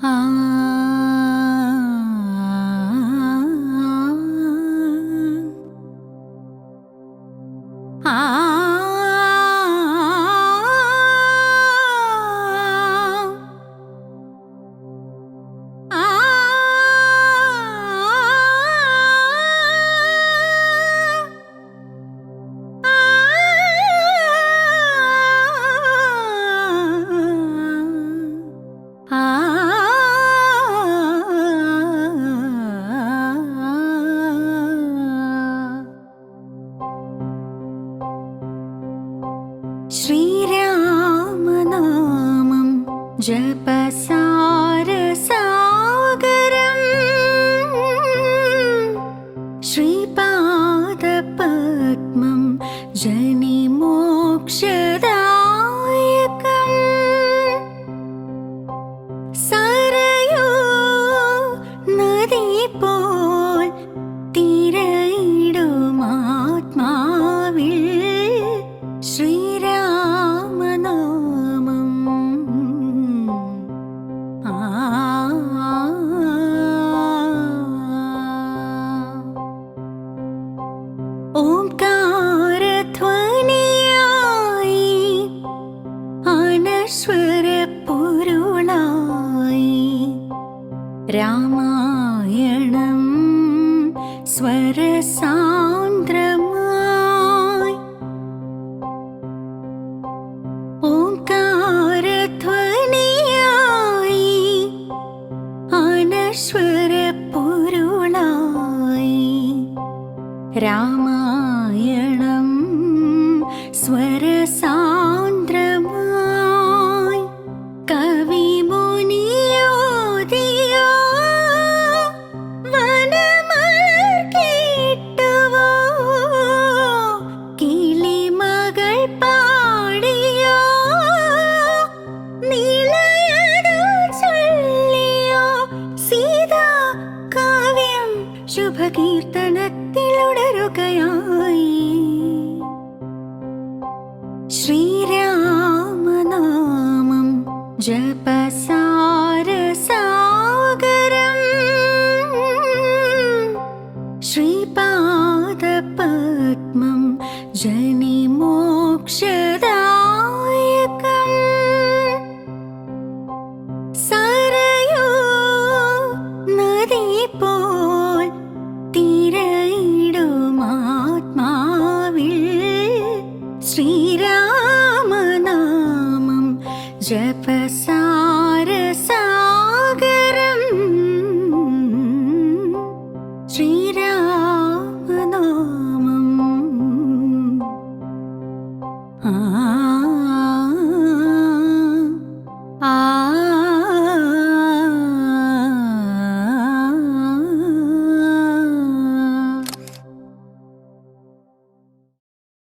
啊。श्रीरामनामं जपसारसागरम् श्रीपादपद्मं जनिमोक्ष Ramayanam സ്വരസാന്ദ്രമായി. ഓങ്കാരധ്വനിയായി അനശ്വരപുരുളായി Ramayanam സ്വരസാ കീർത്തനത്തിലുടരുകയായി. ശ്രീരാമനാമം ജപസാരസാഗരം. ശ്രീപാദപത്മം ജനിമോക്ഷദ सर्वसारसागरम् श्रीरामनो